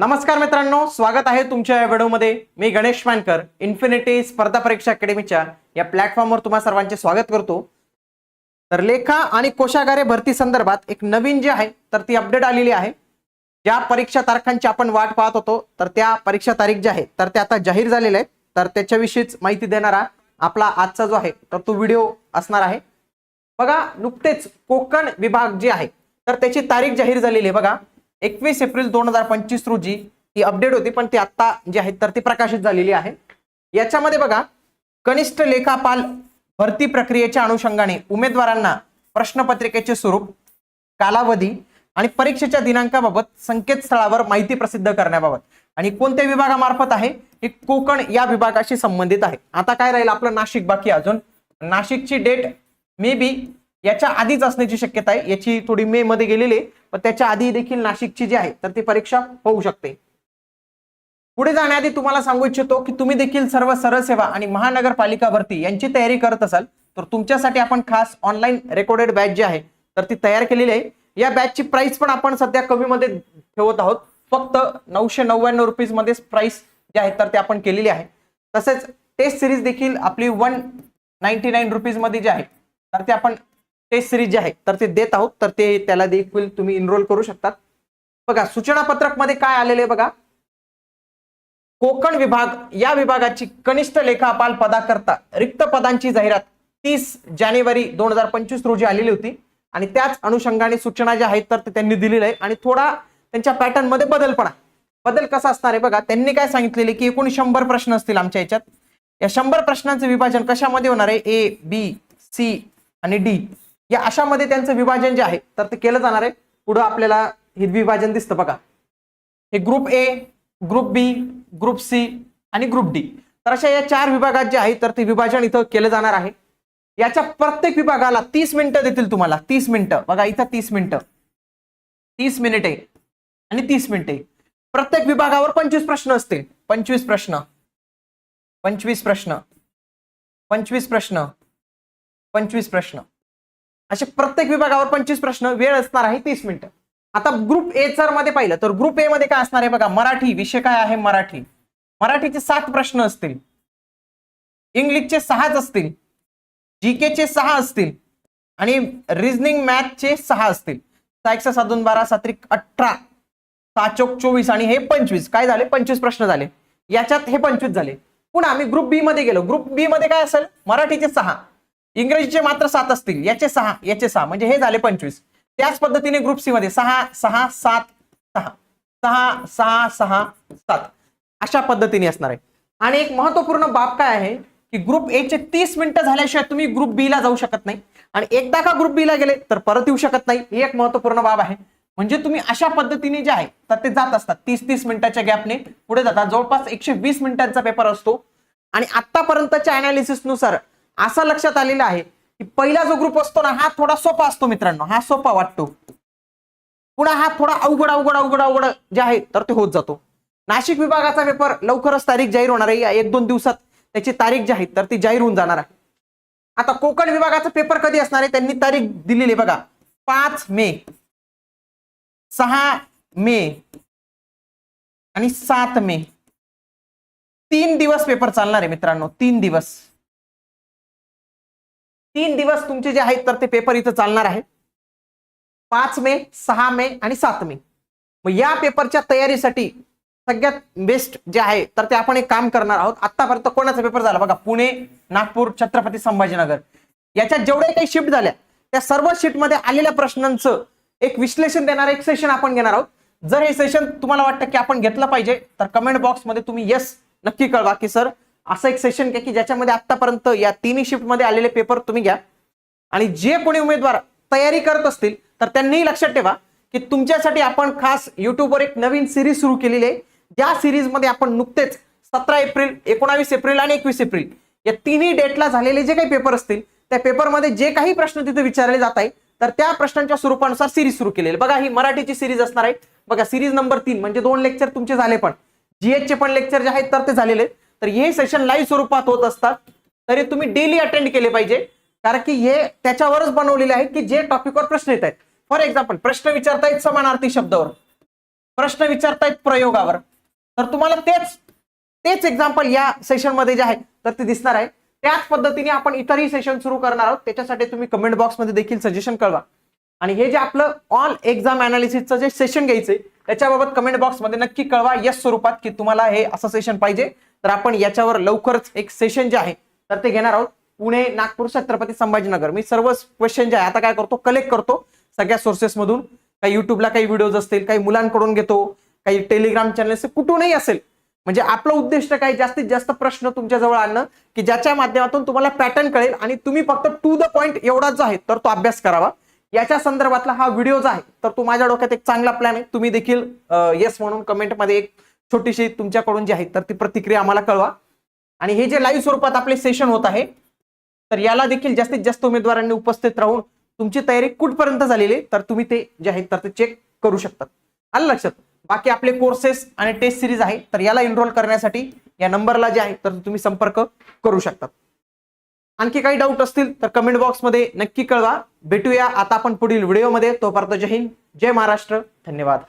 नमस्कार मित्रांनो स्वागत आहे तुमच्या या व्हिडिओमध्ये. मी गणेश मानकर इन्फिनिटी स्पर्धा परीक्षा अकॅडमीच्या या प्लॅटफॉर्मवर तुम्हा सर्वांचे स्वागत करतो. तर लेखा आणि कोशागारे भरती संदर्भात एक नवीन जे आहे तर ती अपडेट आलेली आहे. ज्या परीक्षा तारखांची आपण वाट पाहत होतो तर त्या परीक्षा तारीख ज्या आहेत तर त्या आता जाहीर झालेल्या आहेत. तर त्याच्याविषयीच माहिती देणारा आपला आजचा जो आहे तर तो व्हिडिओ असणार आहे. बघा नुकतेच कोकण विभाग जे आहे तर त्याची तारीख जाहीर झालेली आहे. बघा एकवीस एप्रिल दोन हजार पंचवीस रोजी ही अपडेट होती पण ती आत्ता जी आहे तर ती प्रकाशित झालेली आहे. याच्यामध्ये बघा कनिष्ठ लेखापाल भरती प्रक्रियेच्या अनुषंगाने उमेदवारांना प्रश्नपत्रिकेचे स्वरूप कालावधी आणि परीक्षेच्या दिनांकाबाबत संकेतस्थळावर माहिती प्रसिद्ध करण्याबाबत. आणि कोणत्या विभागामार्फत आहे? हे कोकण या विभागाशी संबंधित आहे. आता काय राहील आपलं नाशिक? बाकी अजून नाशिकची डेट मे बी याच्या आधीच असण्याची शक्यता आहे. याची थोडी मे मध्ये गेलेली आहे. पण त्याच्या आधी देखील नाशिकची जी आहे तर ती परीक्षा होऊ शकते. पुढे जाण्याआधी तुम्हाला सांगू इच्छितो की तुम्ही देखील सर्व सरळ सेवा आणि महानगरपालिका भरती यांची तयारी करत असाल तर तुमच्यासाठी आपण खास ऑनलाईन रेकॉर्डेड बॅच जी आहे तर ती तयार केलेली आहे. या बॅचची प्राइस पण आपण सध्या कमीमध्ये ठेवत आहोत. फक्त नऊशे नव्याण्णव रुपीजमध्ये प्राइस जे आहे तर ते आपण केलेली आहे. तसेच टेस्ट सिरीज देखील आपली वन नाईन्टी नाईन रुपीजमध्ये जे आहे तर ते आपण टेस्ट सिरीज जे आहे तर ते देत आहोत तर ते त्याला देखील तुम्ही इनरोल करू शकतात. बघा सूचना पत्रकमध्ये काय आलेले बघा. कोकण विभाग या विभागाची कनिष्ठ लेखापाल पदाकरता रिक्त पदांची जाहिरात तीस जानेवारी दोन हजार पंचवीस रोजी आलेली होती. आणि त्याच अनुषंगाने सूचना ज्या आहेत तर ते त्यांनी दिलेल्या आहे. आणि थोडा त्यांच्या पॅटर्नमध्ये बदल पण आहे. बदल कसा असणार आहे बघा. त्यांनी काय सांगितलेले की एकूण शंभर प्रश्न असतील आमच्या याच्यात. या शंभर प्रश्नांचं विभाजन कशामध्ये होणार आहे? ए बी सी आणि डी या अशामध्ये त्यांचं विभाजन जे आहे तर ते केलं जाणार आहे. पुढं आपल्याला हे विभाजन दिसतं बघा. हे group A group B group C आणि ग्रुप डी तर अशा या चार विभागात जे आहे तर ते विभाजन इथं केलं जाणार आहे. याच्या प्रत्येक विभागाला तीस मिनिटं देतील तुम्हाला. तीस मिनिटं. बघा इथं तीस मिनिटं. तीस मिनिटे आणि तीस मिनिटे. प्रत्येक विभागावर पंचवीस प्रश्न असतील. पंचवीस प्रश्न. पंचवीस प्रश्न. पंचवीस प्रश्न. पंचवीस प्रश्न. असे प्रत्येक विभागावर पंचवीस प्रश्न वेळ असणार आहे तीस मिनिटं. आता ग्रुप ए जर मध्ये पाहिलं तर ग्रुप ए मध्ये काय असणार आहे बघा मराठी विषय काय आहे मराठी? मराठीचे सात प्रश्न असतील. इंग्लिशचे सहाच असतील. जीकेचे सहा असतील. आणि रिजनिंग मॅथचे सहा असतील. सहा एकशे सात बारा सात्रिक अठरा साचोक चोवीस आणि हे पंचवीस. काय झाले? पंचवीस प्रश्न झाले. याच्यात हे पंचवीस झाले. पुन्हा आम्ही ग्रुप बी मध्ये गेलो. ग्रुप बी मध्ये काय असेल? मराठीचे सहा. इंग्रजीचे मात्र सात असतील. याचे सहा याचे सहा. म्हणजे हे झाले पंचवीस. त्याच पद्धतीने ग्रुप सी मध्ये सहा सहा सात सहा. सहा सहा सहा सात. अशा पद्धतीने असणार आहे. आणि एक महत्त्वपूर्ण बाब काय आहे की ग्रुप ए चे तीस मिनिटं झाल्याशिवाय तुम्ही ग्रुप बी ला जाऊ शकत नाही. आणि एकदा का ग्रुप बी ला गेले तर परत येऊ शकत नाही. ही एक महत्त्वपूर्ण बाब आहे. म्हणजे तुम्ही अशा पद्धतीने जे आहे तर ते जात असतात. तीस तीस मिनिटाच्या गॅपने पुढे जातात. जवळपास एकशे वीस मिनिटांचा पेपर असतो. आणि आतापर्यंतच्या अनालिसिसनुसार असं लक्षात आलेलं आहे की पहिला जो ग्रुप असतो ना हा थोडा सोपा असतो मित्रांनो. हा सोपा वाटतो. पुन्हा हा थोडा अवघड अवघड अवघड अवघड जे आहे तर ते होत जातो. नाशिक विभागाचा पेपर लवकरच तारीख जाहीर होणार आहे. या एक दोन दिवसात त्याची तारीख जी आहे तर ती जाहीर होऊन जाणार आहे. आता कोकण विभागाचा पेपर कधी असणार आहे त्यांनी तारीख दिलेली आहे बघा. पाच मे. सहा मे. आणि सात मे. तीन दिवस पेपर चालणार आहे मित्रांनो. तीन दिवस. तीन दिवस तुमचे जे आहेत तर ते पेपर इथं चालणार आहे. पाच मे सहा मे आणि सात मे. मग या पेपरच्या तयारीसाठी सगळ्यात बेस्ट जे आहे तर ते आपण एक काम करणार आहोत. आतापर्यंत कोणाचा पेपर झाला? बघा पुणे नागपूर छत्रपती संभाजीनगर. याच्या जेवढ्या काही शिफ्ट झाल्या त्या सर्व शिफ्टमध्ये आलेल्या प्रश्नांचं एक विश्लेषण देणार एक सेशन आपण घेणार आहोत. जर हे सेशन तुम्हाला वाटतं की आपण घेतलं पाहिजे तर कमेंट बॉक्समध्ये तुम्ही येस नक्की कळवा की सर असं एक सेशन घ्या की ज्याच्यामध्ये आतापर्यंत या तिन्ही शिफ्टमध्ये आलेले पेपर तुम्ही घ्या. आणि जे कोणी उमेदवार तयारी करत असतील तर त्यांनीही लक्षात ठेवा की तुमच्यासाठी आपण खास युट्यूबवर एक नवीन सिरीज सुरू केलेली आहे. ज्या सिरीजमध्ये आपण नुकतेच सतरा एप्रिल एकोणावीस एप्रिल आणि एकवीस एप्रिल या तिन्ही डेटला झालेले जे काही पेपर असतील त्या पेपरमध्ये जे काही प्रश्न तिथे विचारले जात आहे तर त्या प्रश्नांच्या स्वरूपानुसार सिरीज सुरू केलेली. बघा ही मराठीची सिरीज असणार आहे. बघा सिरीज नंबर तीन म्हणजे दोन लेक्चर तुमचे झाले पण. जीएच चे पण लेक्चर जे आहेत तर ते झालेले आहेत. तर हे सेशन लाईव्ह स्वरूपात होत असतात. तरी तुम्ही डेली अटेंड केले पाहिजे. कारण की हे त्याच्यावरच बनवलेले आहे की जे टॉपिकवर प्रश्न येत आहेत. फॉर एक्झाम्पल प्रश्न विचारतायत समानार्थी शब्दावर. प्रश्न विचारतायत प्रयोगावर. तर तुम्हाला तेच तेच एक्झाम्पल या सेशनमध्ये जे आहे तर ते दिसणार आहे. त्याच पद्धतीने आपण इतरही सेशन सुरू करणार आहोत. त्याच्यासाठी तुम्ही कमेंट बॉक्समध्ये देखील सजेशन कळवा. आणि हे जे आपलं ऑल एक्झाम अनालिसिसचं जे सेशन घ्यायचंय त्याच्याबाबत कमेंट बॉक्समध्ये नक्की कळवा. यस स्वरूपात की तुम्हाला हे असं सेशन पाहिजे. तर आपण याच्यावर लवकरच एक सेशन जे आहे तर ते घेणार आहोत. पुणे नागपूर छत्रपती संभाजीनगर. मी सर्व क्वेश्चन जे आहे आता काय करतो कलेक्ट करतो सगळ्या सोर्सेसमधून काही युट्यूबला काही व्हिडिओज असतील काही मुलांकडून घेतो काही टेलिग्राम चॅनल कुठूनही असेल. म्हणजे आपलं उद्दिष्ट काय जास्तीत जास्त प्रश्न तुमच्या जवळ आणणं की ज्याच्या माध्यमातून तुम्हाला पॅटर्न कळेल आणि तुम्ही फक्त टू द पॉईंट एवढाच जो आहे तर तो अभ्यास करावा. याच्या संदर्भातला हा व्हिडिओ जो आहे तर तो माझ्या डोक्यात एक चांगला प्लॅन आहे. तुम्ही देखील येस म्हणून कमेंटमध्ये एक छोटीशी तुमच्याकडून जी आहे तर ती प्रतिक्रिया आम्हाला कळवा. आणि हे जे लाईव्ह स्वरूपात आपले सेशन होत आहे तर याला देखील जास्तीत जास्त उमेदवारांनी उपस्थित राहून तुमची तयारी कुठपर्यंत झालेली तर तुम्ही ते जे आहे तर ते चेक करू शकतात आलं लक्षात? बाकी आपले कोर्सेस आणि टेस्ट सिरीज आहे तर याला एनरोल करण्यासाठी या नंबरला जे आहे तर तुम्ही संपर्क करू शकतात आणखी काही डाऊट असतील तर कमेंट बॉक्समध्ये नक्की कळवा. भेटूया आता आपण पुढील व्हिडिओमध्ये तोपर्यंत जय हिंद जय महाराष्ट्र. धन्यवाद.